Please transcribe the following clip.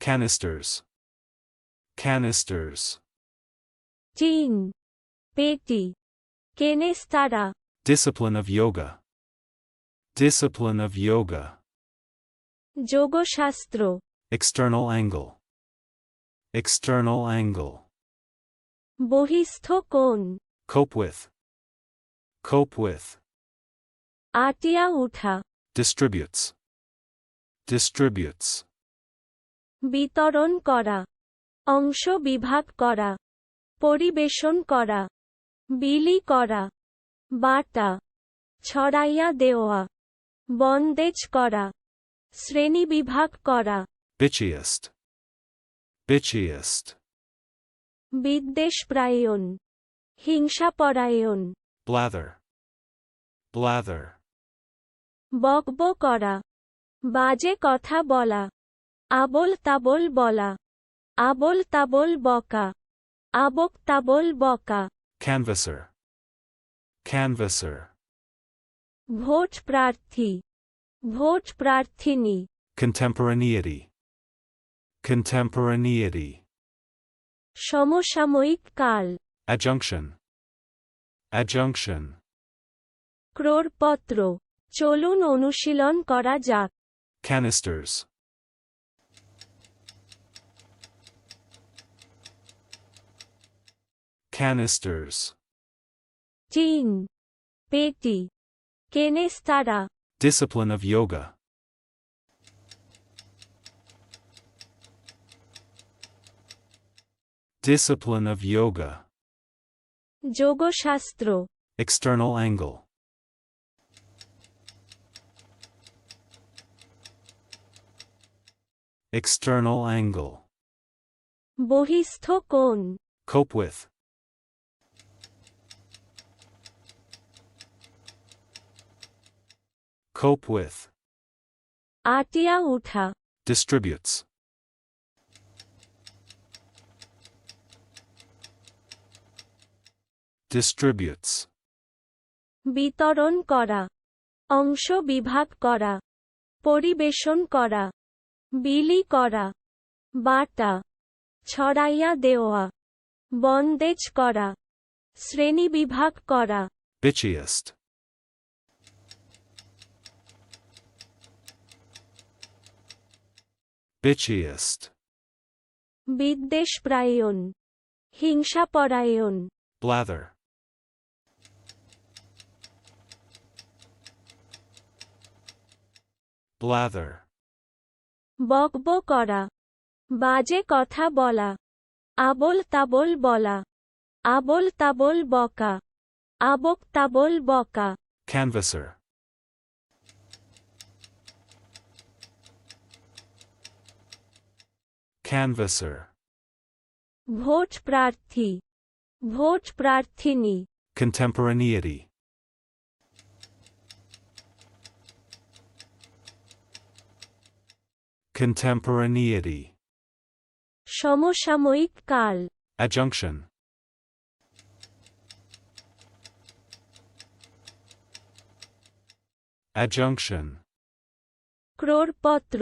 canisters canisters Teen. Peti. Kenestara. Discipline of yoga. Discipline of yoga. Jogoshastro. External angle. External angle. Bohistokon. Cope with. Cope with. Atia utha. Distributes. Distributes. বিতরণ করা অংশ বিভাগ করা পরিবেশন করা বিলি করা বাটা ছড়াইয়া দেওয়া বন্দেজ করা শ্রেণীবিভাগ করা bitchiest, bitchiest, বিদ্বেষপ্রায়ণ হিংসাপরায়ণ blather, blather, বকব করা বাজে কথা বলা আবল তাবল বলা। আবল তাবল বকা। আবক তাবল বকা। ক্যানভাসার ক্যানভাসার ভোট প্রার্থী। ভোট প্রার্থিনী। কন্টেম্পোরানিয়ারি কন্টেম্পোরানিয়ারি সমসাময়িক কাল। অ্যাজাংশন অ্যাজাংশন ক্রোড়পত্র। চলুন অনুশীলন করা যাক। ক্যানিস্টারস canisters. Teen. Peti. Canistara. Discipline of yoga. Discipline of yoga. Jogo Shastro. External angle. External angle. Bohistho kon. Cope with. Cope with, আটিয়া উঠা। Distributes, distributes, বিতরণ করা। অংশ বিভাগ করা। পরিবেশন করা। বিলি করা। বাটা ছড়াইয়া দেওয়া। বন্দেজ করা। শ্রেণীবিভাগ করা। Bitchiest, bitchiest, বিদ্বেষপ্রায়ণ হিংসাপরায়ণ blather, blather, বকব করা বাজে কথা বলা আবল তাবল বলা আবল তাবল বকা আবক তাবল বকা canvasser, canvasser, ভোট প্রার্থী ভোট প্রার্থিনী contemporaneity, contemporaneity, সমসাময়িক কাল adjunction, adjunction, ক্রোড়পত্র